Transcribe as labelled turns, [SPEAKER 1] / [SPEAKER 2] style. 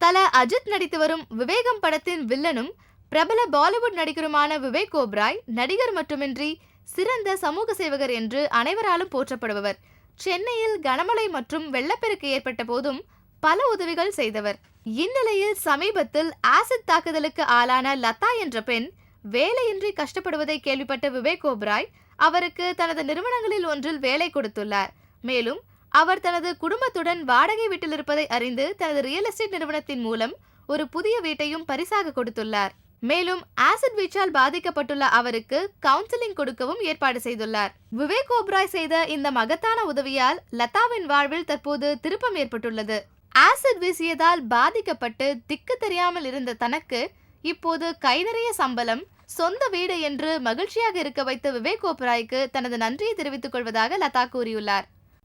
[SPEAKER 1] தல அஜித் நடித்து வரும் விவேகம் படத்தின் வில்லனும் பிரபல பாலிவுட் நடிகருமான விவேக் ஓப்ராய் நடிகர் மட்டுமின்றி சிறந்த சமூக சேவகர் என்று அனைவராலும் போற்றப்படுபவர். சென்னையில் கனமழை மற்றும் வெள்ளப்பெருக்கு ஏற்பட்ட போதும் பல உதவிகள் செய்தவர். இந்நிலையில் சமீபத்தில் ஆசிட் தாக்குதலுக்கு ஆளான லதா என்ற பெண் வேலையின்றி கஷ்டப்படுவதை கேள்விப்பட்ட விவேக் ஓப்ராய் அவருக்கு தனது நிறுவனங்களில் ஒன்றில் வேலை கொடுத்துள்ளார். மேலும் அவர் தனது குடும்பத்துடன் வாடகை வீட்டில் இருப்பதை அறிந்து தனது ரியல் எஸ்டேட் நிறுவனத்தின் மூலம் ஒரு புதிய வீட்டையும் பரிசாக கொடுத்துள்ளார். மேலும் ஆசிட் வீச்சால் பாதிக்கப்பட்டுள்ள அவருக்கு கவுன்சிலிங் கொடுக்கவும் ஏற்பாடு செய்துள்ளார். விவேக் ஓப்ராய் செய்த இந்த மகத்தான உதவியால் லதாவின் வாழ்வில் தற்போது திருப்பம் ஏற்பட்டுள்ளது. ஆசிட் வீசியதால் பாதிக்கப்பட்டு திக்கு தெரியாமல் இருந்த தனக்கு இப்போது கை நிறைய சம்பளம் சொந்த வீடு என்று மகிழ்ச்சியாக இருக்க வைத்த விவேக் ஓப்ராய்க்கு தனது நன்றியை தெரிவித்துக் கொள்வதாக லதா கூறியுள்ளார்.